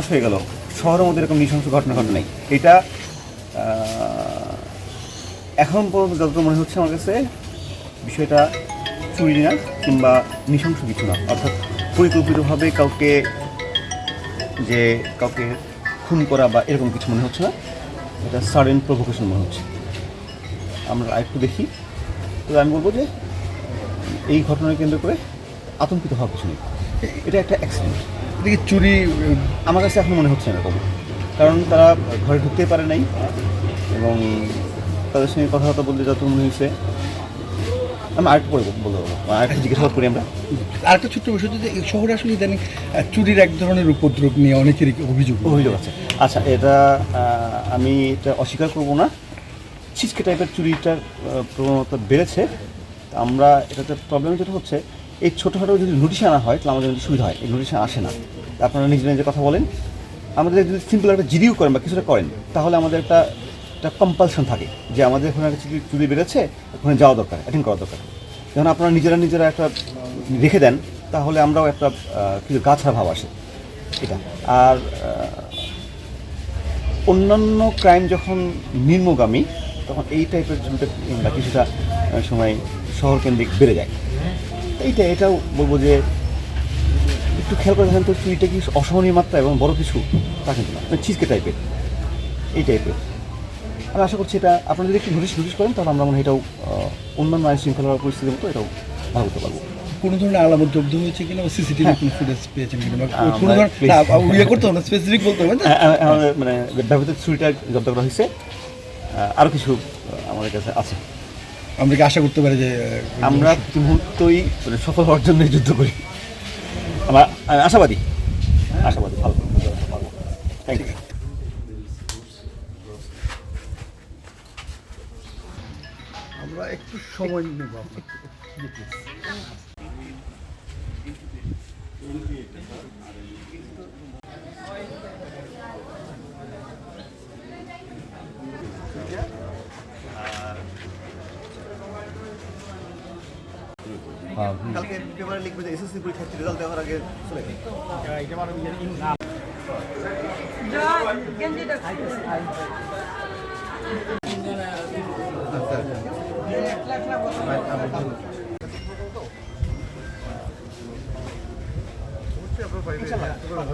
মাস হয়ে গেল। শহরের মধ্যে এরকম নৃশংস ঘটনা ঘটে নাই। এটা এখন পর্যন্ত যতটুকু মনে হচ্ছে আমার কাছে, বিষয়টা চুরি না কিংবা নৃশংস কিছু না। অর্থাৎ পরিকল্পিতভাবে কাউকে যে কাউকে খুন করা বা এরকম কিছু মনে হচ্ছে না, এটা সাডেন প্রভোকেশন মনে হচ্ছে। আমরা আরেকটু দেখি। তো আমি বলব যে এই ঘটনাকে কেন্দ্র করে আতঙ্কিত হওয়ার কিছু নেই। এটা একটা অ্যাক্সিডেন্ট এদিকে চুরি আমার কাছে এখন মনে হচ্ছে না এরকম কারণ তারা ঘরে ঢুকতে পারে নাই এবং তাদের সঙ্গে কথাবার্তা বলতে যত মনে হয়েছে। আমি আরেকটু পরে বলতে পারব আরেকটু জিজ্ঞাসাবাদ করি আমরা। আরেকটা ছোট্ট বিষয় যে শহরে আসলে ইদানিং চুরির এক ধরনের উপদ্রব নিয়ে অনেকেরই অভিযোগ অভিযোগ আছে। আচ্ছা এটা আমি এটা অস্বীকার করব না। ছিচকে টাইপের চুরিটার প্রবণতা বেড়েছে। আমরা এটাতে প্রবলেম যেটা হচ্ছে এই ছোটোখাটো যদি নোটিশ আনা হয়, তাহলে আমাদের সুবিধা হয়। এই নোটিশ আসে না। আপনারা নিজে নিজে কথা বলেন। আমাদের যদি সিম্পল একটা জিডিও করেন বা কিছুটা করেন, তাহলে আমাদের একটা একটা কম্পালশন থাকে যে আমাদের ওখানে একটা চুরি চুরি বেড়েছে, ওখানে যাওয়া দরকার অ্যাটেন্ড করা দরকার। যখন আপনারা নিজেরা নিজেরা একটা রেখে দেন, তাহলে আমরাও একটা কিছু গাছড়া ভাব আসে। এটা। আর অন্যান্য ক্রাইম যখন নিম্নগামী, তখন এই টাইপের চুরিটা কিছুটা সময় শহর কেন্দ্রিক বেড়ে যায়। এইটা এটাও বলব যে একটু খেয়াল করে দেখেন তো চুরিটা কি অসহনীয় মাত্রা এবং বড় কিছু? তা কিন্তু না। মানে চিজকে টাইপের এই টাইপের আমি আশা করছি এটা আপনারা যদি একটু নোটিশ নোটিশ করেন তাহলে আমরা মনে হয় এটাও অন্যান্য আইন শৃঙ্খলা পরিস্থিতির মতো এটাও ভালো করতে পারব। কোনো ধরনের আলামত জব্দ হয়েছে কিনা বা সিসিটিভি কোনো ফুটেজ পেয়েছেন কিনা? কোনো ধরনের ইয়ে করতে হবে না স্পেসিফিক বলতে হবে আ- আমাদের মানে ব্যবহৃত ছুরিটা জব্দ করা হয়েছে। আরও কিছু আমাদের কাছে আছে। আমরা কি আশা করতে পারি যে আমরা মুহূর্তই মানে সফল হওয়ার জন্য যুদ্ধ করি। আমরা আমি আশাবাদী। আশাবাদী ভালো। থ্যাংক ইউ আমরা একটু সময় নেব কালকে পেপারে লিখবে যে এসএসসি পরীক্ষার্থী রেজাল্ট দেওয়ার আগে চলে গেল